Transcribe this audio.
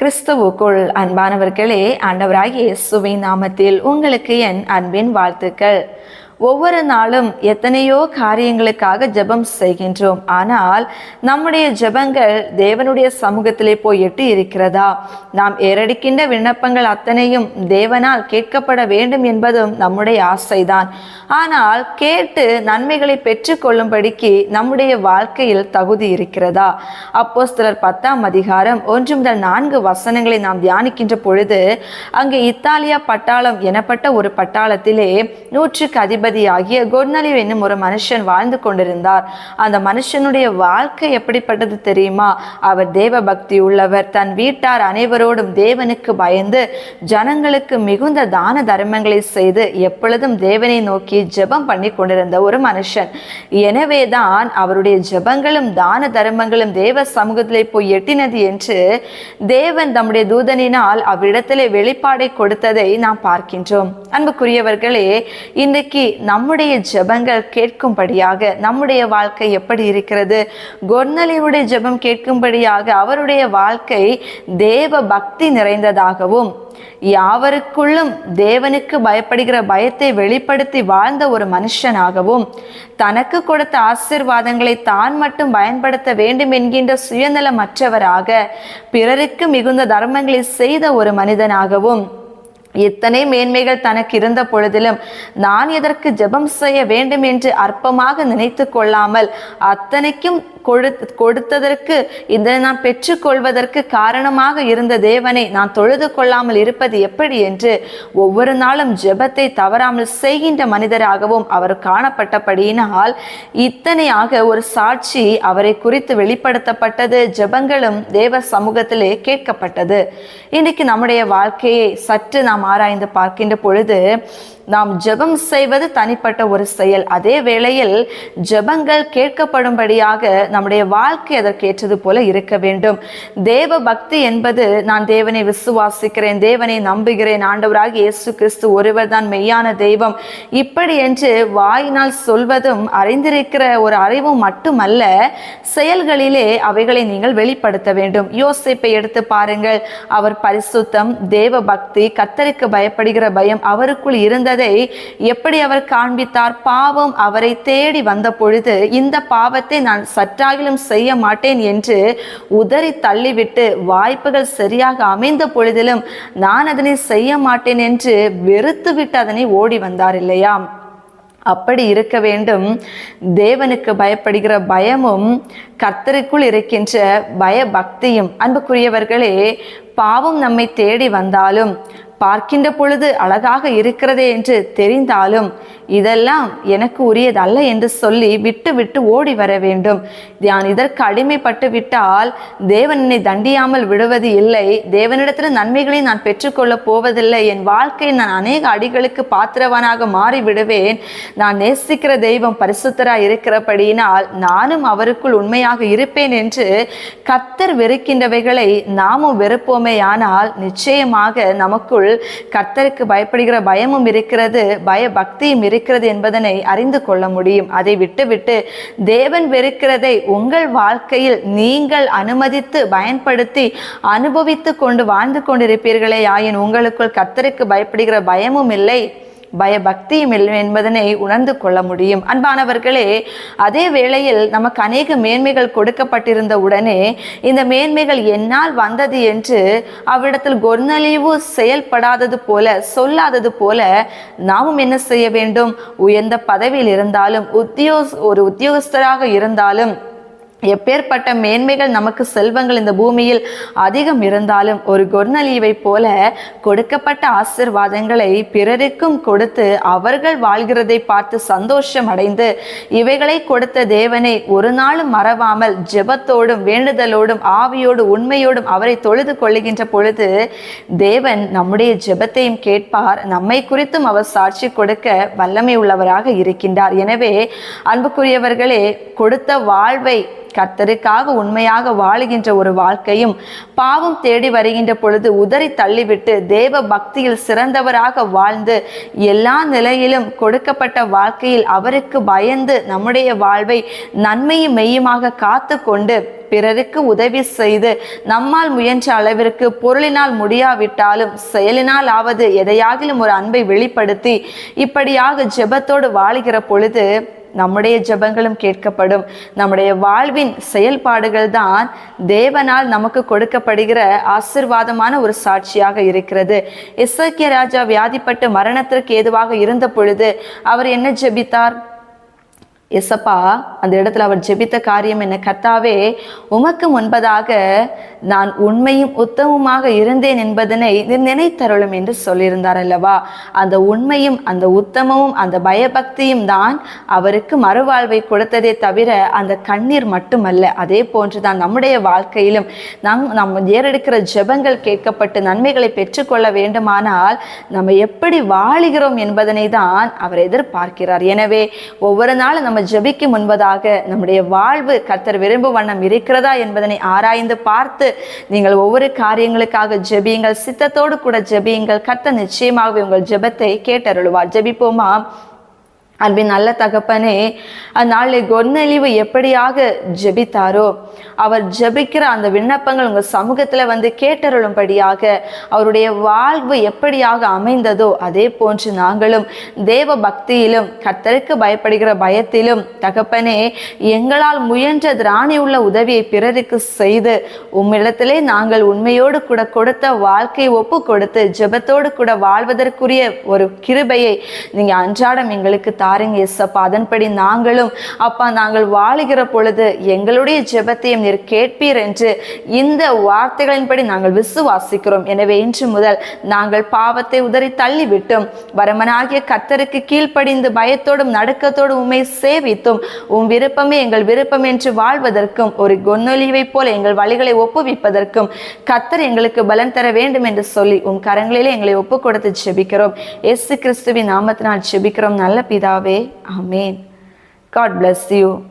கிறிஸ்துவுக்குள் அன்பானவர்களே ஆண்டவராகிய இயேசுவின் நாமத்தில் உங்களுக்கு என் அன்பின் வாழ்த்துக்கள். ஒவ்வொரு நாளும் எத்தனையோ காரியங்களுக்காக ஜெபம் செய்கின்றோம். ஆனால் நம்முடைய ஜெபங்கள் தேவனுடைய சமூகத்திலே போய் எட்டு இருக்கிறதா? நாம் ஏறடிக்கின்ற விண்ணப்பங்கள் அத்தனையும் தேவனால் கேட்கப்பட வேண்டும் என்பதும் நம்முடைய ஆசைதான். ஆனால் கேட்டு நன்மைகளை பெற்றுக்கொள்ளும்படிக்கு நம்முடைய வாழ்க்கையில் தகுதி இருக்கிறதா? அப்போ சிலர் பத்தாம் அதிகாரம் ஒன்று முதல் நான்கு வசனங்களை நாம் தியானிக்கின்ற பொழுது அங்கே இத்தாலியா பட்டாளம் எனப்பட்ட ஒரு பட்டாளத்திலே நூற்றுக்கு அதிபதியாகிய கொர்னலிவ் என்னும் ஒரு மனுஷன் வாழ்ந்து கொண்டிருந்தார். அந்த மனுஷனுடைய வாழ்க்கை எப்படிப்பட்டது தெரியுமா? அவர் தேவ பக்தி உள்ளவர். தன் வீட்டார் அனைவரோடும் தேவனுக்கு பயந்து ஜனங்களுக்கு மிகுந்த தான தர்மங்களை செய்து எப்பொழுதும் தேவனை நோக்கி ஜெபம் பண்ணி கொண்டிருந்த ஒரு மனுஷன். எனவேதான் அவருடைய ஜெபங்களும் தான தர்மங்களும் தேவ சமூகத்திலே போய் எட்டினது என்று தேவன் தம்முடைய தூதனினால் அவ்விடத்திலே வெளிப்பாடை கொடுத்ததை நாம் பார்க்கின்றோம். அன்புக்குரியவர்களே இன்றைக்கு நம்முடைய ஜெபங்கள் கேட்கும்படியாக நம்முடைய வாழ்க்கை எப்படி இருக்கிறது? கொர்னலியுடைய ஜெபம் கேட்கும்படியாக அவருடைய வாழ்க்கை தேவ பக்தி நிறைந்ததாகவும் யாவருக்குள்ளும் தேவனுக்கு பயப்படுகிற பயத்தை வெளிப்படுத்தி வாழ்ந்த ஒரு மனுஷனாகவும் தனக்கு கொடுத்த ஆசிர்வாதங்களை தான் மட்டும் பயன்படுத்த வேண்டும் என்கின்ற சுயநலமற்றவராக பிறருக்கு மிகுந்த தர்மங்களை செய்த ஒரு மனிதனாகவும் எத்தனை மேன்மைகள் தனக்கு இருந்த பொழுதிலும் நான் எதற்கு ஜெபம் செய்ய வேண்டும் என்று அற்பமாக நினைத்து கொள்ளாமல் அத்தனைக்கும் கொடு கொடுத்ததற்கு இதனை நான் பெற்றுக்கொள்வதற்கு காரணமாக இருந்த தேவனை நான் தொழுது கொள்ளாமல் இருப்பது எப்படி என்று ஒவ்வொரு நாளும் ஜெபத்தை தவறாமல் செய்கின்ற மனிதராகவும் அவர் காணப்பட்டபடியினால் இத்தனையாக ஒரு சாட்சி அவரை குறித்து வெளிப்படுத்தப்பட்டது ஜெபங்களும் தேவ சமூகத்திலே கேட்கப்பட்டது. இன்னைக்கு நம்முடைய வாழ்க்கையை சற்று நாம் ஆராய்ந்து பார்க்கின்ற பொழுது நாம் ஜெபம் செய்வது தனிப்பட்ட ஒரு செயல். அதே வேளையில் ஜெபங்கள் கேட்கப்படும்படியாக நம்முடைய வாழ்க்கை அதற்கேற்றது போல இருக்க வேண்டும். தேவ பக்தி என்பது நான் தேவனை விசுவாசிக்கிறேன் தேவனை நம்புகிறேன் ஆண்டவராக இயேசு கிறிஸ்து ஒருவர் தான் மெய்யான தெய்வம். இப்படி என்று வாயினால் சொல்வதும் அறிந்திருக்கிற ஒரு அறிவும் மட்டுமல்ல செயல்களிலே அவைகளை நீங்கள் வெளிப்படுத்த வேண்டும். யோசிப்பை எடுத்து பாருங்கள். அவர் பரிசுத்தம் தேவ பக்தி கத்தருக்கு பயப்படுகிற பயம் அவருக்குள் இருந்தது எப்படி அவர் காண்பித்தார்? பாவம் அவரை தேடி வந்த பொழுது இந்த பாவத்தை நான் சற்றாகிலும் செய்ய மாட்டேன் என்று உதறி தள்ளிவிட்டு வாய்ப்புகள் சரியாக அமைந்த பொழுதிலும் நான் அதனை செய்ய மாட்டேன் என்று வெறுத்துவிட்டு அதனை ஓடி வந்தார் இல்லையா? அப்படி இருக்க வேண்டும். தேவனுக்கு பயப்படுகிற பயமும் கர்த்தருக்குள் இருக்கின்ற பயபக்தியும். அன்புக்குரியவர்களே பாவம் நம்மை தேடி வந்தாலும் பார்க்கின்ற பொழுது அழகாக இருக்கிறதே என்று தெரிந்தாலும் இதெல்லாம் எனக்கு உரியதல்ல என்று சொல்லி விட்டு விட்டு ஓடி வர வேண்டும். நான் இதற்கு அடிமைப்பட்டு விட்டால் தேவன் என்னை தண்டியாமல் விடுவது இல்லை. தேவனிடத்தில் நன்மைகளை நான் பெற்றுக்கொள்ளப் போவதில்லை. என் வாழ்க்கையில் நான் அநேக அடிகளுக்கு பாத்திரவனாக மாறி விடுவேன் நான் நேசிக்கிற தெய்வம் பரிசுத்தராக இருக்கிறபடியினால் நானும் அவருக்குள் உண்மையாக இருப்பேன் என்று கத்தர் வெறுக்கின்றவைகளை நாமும் வெறுப்போமேயானால் நிச்சயமாக நமக்குள் கர்த்தருக்கு பயப்படுகிற பயமும் இருக்கிறது பய பக்தியும் இருக்கிறது. என்பதனை அறிந்து கொள்ள முடியும். அதை விட்டுவிட்டு தேவன் வெறுக்கிறதை உங்கள் வாழ்க்கையில் நீங்கள் அனுமதித்து பயன்படுத்தி அனுபவித்து கொண்டு வாழ்ந்து கொண்டிருப்பீர்களே. ஆயின் உங்களுக்குள் கர்த்தருக்கு பயப்படுகிற பயமும் இல்லை. பயபக்தியும் இல்லை என்பதனை உணர்ந்து கொள்ள முடியும். அன்பானவர்களே அதே வேளையில் நமக்கு அநேக மேன்மைகள் கொடுக்கப்பட்டிருந்த உடனே இந்த மேன்மைகள் என்னால் வந்தது என்று அவரிடத்தில் கொர்நலிவு செயல்படாதது போல சொல்லாதது போல நாமும் என்ன செய்ய வேண்டும்? உயர்ந்த பதவியில் இருந்தாலும் உத்தியோக ஒரு உத்தியோகஸ்தராக இருந்தாலும் எப்பேற்பட்ட மேன்மைகள் நமக்கு செல்வங்கள் இந்த பூமியில் அதிகம் இருந்தாலும் ஒரு கொர்னலீவை போல கொடுக்கப்பட்ட ஆசிர்வாதங்களை பிறருக்கும் கொடுத்து அவர்கள் வாழ்கிறதை பார்த்து சந்தோஷம் அடைந்து இவைகளை கொடுத்த தேவனை ஒரு நாளும் மறவாமல் ஜெபத்தோடும் வேண்டுதலோடும் ஆவியோடு உண்மையோடும் அவரை தொழுது கொள்ளுகின்ற பொழுது தேவன் நம்முடைய ஜெபத்தையும் கேட்பார். நம்மை குறித்தும் அவர் சாட்சி கொடுக்க வல்லமை உள்ளவராக இருக்கின்றார். எனவே அன்புக்குரியவர்களே கொடுத்த வாழ்வை கர்த்தருக்காக உண்மையாக வாழுகின்ற ஒரு வாழ்க்கையும் பாவம் தேடி வருகின்ற பொழுது உதறி தள்ளிவிட்டு தேவ பக்தியில் சிறந்தவராக வாழ்ந்து எல்லா நிலையிலும் கொடுக்கப்பட்ட வாழ்க்கையில் அவருக்கு பயந்து நம்முடைய வாழ்வை நன்மையும் மெய்யுமாக காத்து கொண்டு பிறருக்கு உதவி செய்து நம்மால் முயன்ற அளவிற்கு பொருளினால் முடியாவிட்டாலும் செயலினால் ஆவது எதையாகிலும் ஒரு அன்பை வெளிப்படுத்தி இப்படியாக ஜெபத்தோடு வாழுகிற பொழுது நம்முடைய ஜெபங்களும் கேட்கப்படும். நம்முடைய வாழ்வின் செயல்பாடுகள் தான் தேவனால் நமக்கு கொடுக்கப்படுகிற ஆசிர்வாதமான ஒரு சாட்சியாக இருக்கிறது. இசக்கிய ராஜா வியாதிப்பட்டு மரணத்திற்கு ஏதுவாக இருந்த பொழுது அவர் என்ன ஜெபித்தார்? எசப்பா அந்த இடத்துல அவர் ஜெபித்த காரியம் என்ன? கர்த்தாவே உமக்கு முன்பதாக நான் உண்மையும் உத்தமமாக இருந்தேன் என்பதனை நினைத்தருளும் என்று சொல்லியிருந்தார் அல்லவா? அந்த உண்மையும் அந்த உத்தமமும் அந்த பயபக்தியும் தான் அவருக்கு மறுவாழ்வை கொடுத்ததே தவிர அந்த கண்ணீர் மட்டுமல்ல. அதே போன்றுதான் நம்முடைய வாழ்க்கையிலும் நம் நம்ம ஏறெடுக்கிற ஜெபங்கள் கேட்கப்பட்டு நன்மைகளை பெற்றுக்கொள்ள வேண்டுமானால் நம்ம எப்படி வாழுகிறோம் என்பதனை தான் அவர் எதிர்பார்க்கிறார். எனவே ஒவ்வொரு நாளும் நம்ம ஜெபிக்கும் முன்பதாக நம்முடைய வாழ்வு கர்த்தர் விரும்பும் வண்ணம் இருக்கிறதா என்பதனை ஆராய்ந்து பார்த்து நீங்கள் ஒவ்வொரு காரியங்களுக்காக ஜெபியுங்கள் சித்தத்தோடு கூட ஜெபியுங்கள். கர்த்தர் நிச்சயமாகவே உங்கள் ஜெபத்தை கேட்டருளுவார். ஜெபிப்போமா? அன்பின் நல்ல தகப்பனே அந்நாளில் கொன்னழிவு எப்படியாக ஜெபித்தாரோ அவர் ஜெபிக்கிற அந்த விண்ணப்பங்கள் உங்கள் சமூகத்தில் வந்து கேட்டருளும்படியாக அவருடைய வாழ்வு எப்படியாக அமைந்ததோ அதே போன்று நாங்களும் தேவ பக்தியிலும் கர்த்தருக்கு பயப்படுகிற பயத்திலும் தகப்பனே எங்களால் முயன்ற திராணி உள்ள உதவியை பிறருக்கு செய்து உம்மிடத்திலே நாங்கள் உண்மையோடு கூட கொடுத்த வாழ்க்கையை ஒப்பு கொடுத்து ஜெபத்தோடு கூட வாழ்வதற்குரிய ஒரு கிருபையை நீங்கள் அன்றாடம் எங்களுக்கு தாருங்க எஸ்அப்பா அதன்படி நாங்களும் அப்பா நாங்கள் வாழுகிற பொழுது எங்களுடைய ஜெபத்தையும் நீர் கேட்பீர் என்று இந்த வார்த்தைகளின்படி நாங்கள் விசுவாசிக்கிறோம். எனவே இன்று முதல் நாங்கள் பாவத்தை உதறி தள்ளிவிட்டும். வரமனாகிய கத்தருக்கு கீழ்ப்படிந்து பயத்தோடும் நடுக்கத்தோடும் உண்மை சேவித்தும். உன் விருப்பமே எங்கள் விருப்பம் என்று வாழ்வதற்கும் ஒரு கொன்னொலிவை போல எங்கள் வழிகளை ஒப்புவிப்பதற்கும் கத்தர் எங்களுக்கு பலன் தர வேண்டும் என்று சொல்லி உன் கரங்களிலே எங்களை ஒப்பு கொடுத்து ஜெபிக்கிறோம். எஸ் கிறிஸ்துவின் நாமத்தினால் ஜெபிக்கிறோம். நல்ல பிதா হবে Amen. God bless you.